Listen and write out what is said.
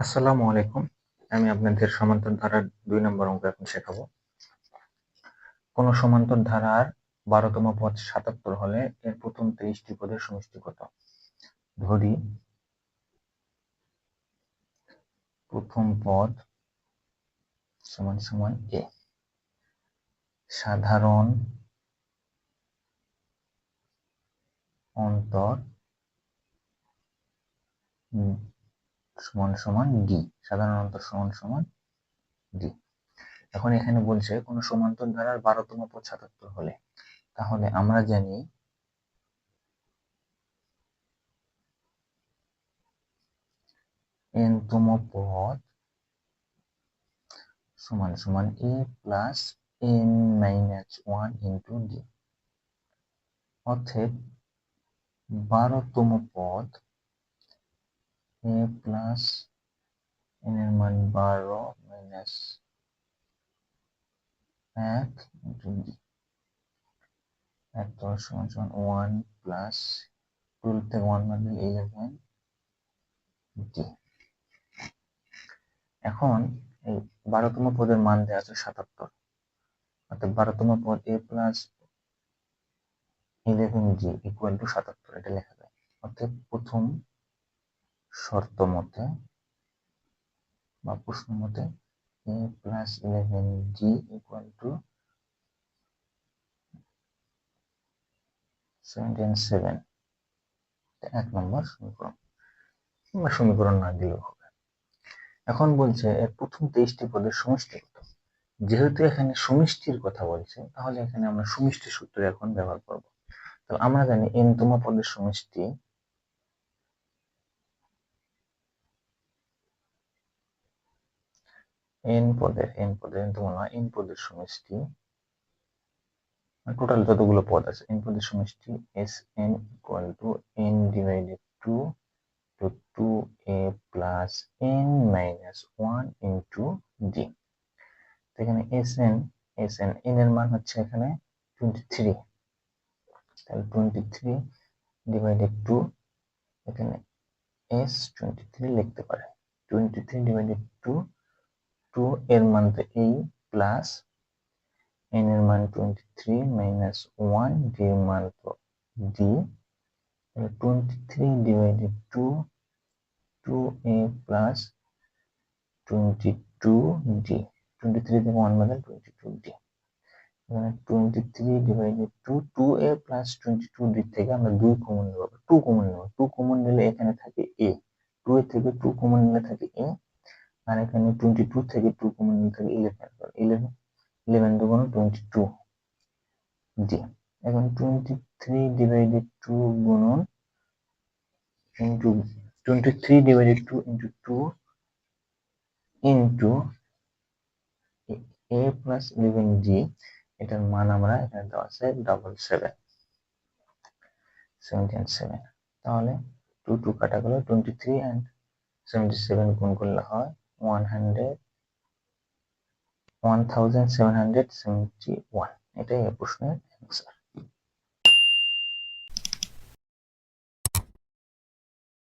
আসসালামু আলাইকুম। আমি আপনাদের সমান্তর ধারার দুই নম্বর অঙ্ক এখন শেখাবো। কোন সমান্তর ধারার বারোতম পদ সাতাত্তর হলে এর প্রথম তেইশটি পদের সমষ্টি কত? ধরি, প্রথম পদ সমান সমান এ। সাধারণ অন্তর সমান সমান ডি সাধারণ অন্তর সমান সমান ডি এখন এখানে বলছে কোন সমান্তর ধারার বারোতম পদ সাতাত্তর হলে। তাহলে আমরা জানি এন তম পদ সমান সমান A plus N minus one into D অর্থাৎ বারোতম পদ এ প্লাস এন এর মান বারো মাইনাস এক ডি এক দশ ওয়ান প্লাস টুয়েলভ থেকে ওয়ান দিলে ইলেভেন ডি এখন এই বারোতম পদের মান দেওয়া আছে সাতাত্তর। অর্থাৎ বারোতম পদ A plus eleven G equal to সাতাত্তর, এটা লেখা যায়। অর্থাৎ প্রথম শর্ত মতে বা প্রশ্ন মতে A plus eleven G equal to seventeen seven এক নম্বর সমীকরণ। কিংবা সমীকরণ না দিলেও হবে। এখন বলছে এর প্রথম তেইশটি পদের সমষ্টি কত? যেহেতু এখানে সমষ্টির কথা বলছে, তাহলে এখানে আমরা সমষ্টি সূত্র এখন ব্যবহার করব। তাহলে আমরা জানি এন তম পদের সমষ্টি এন পদের এন পদের এন এন পদের সমষ্টি। টোটাল যতগুলো পদ আছে এন পদের সমষ্টি S N equal to N divided two two two A plus N minus one into D এখানে S N S N N এর মান হচ্ছে এখানে টোয়েন্টি থ্রি তাহলে টোয়েন্টি থ্রি ডিভাইডেড টু এখানে এস টোয়েন্টি থ্রি লিখতে পারে। Twenty three divided two two এর মান তো এই প্লাস এন এর মান twenty three minus one D এর মান তো D twenty three divided two two A plus twenty two D twenty three থেকে ওয়ান বাদ twenty two D twenty three divided two two A plus twenty two D থেকে আমরা দুই common নেব। Two common নেব। টু কমন নিলে এখানে থাকে এ টু এ থেকে টু কমন নিলে থাকে এ আর এখানে টোয়েন্টি টু থেকে টু কমন নিলে থাকে ইলেভেন ইলেভেন ইলেভেন দুগুণ টোয়েন্টি টু জি। এখন টোয়েন্টি থ্রি ডিভাইডেড টু গুণন into twenty three divided two into two into A plus eleven G এটার মান আমরা এখানে দেওয়া আছে ডাবল সেভেন সেভেন্টিন সেভেন তাহলে টু টু কাটা গেল twenty three and seventy seven গুণ করলে হয় one hundred one thousand seven hundred seventy one এটাই এই প্রশ্নের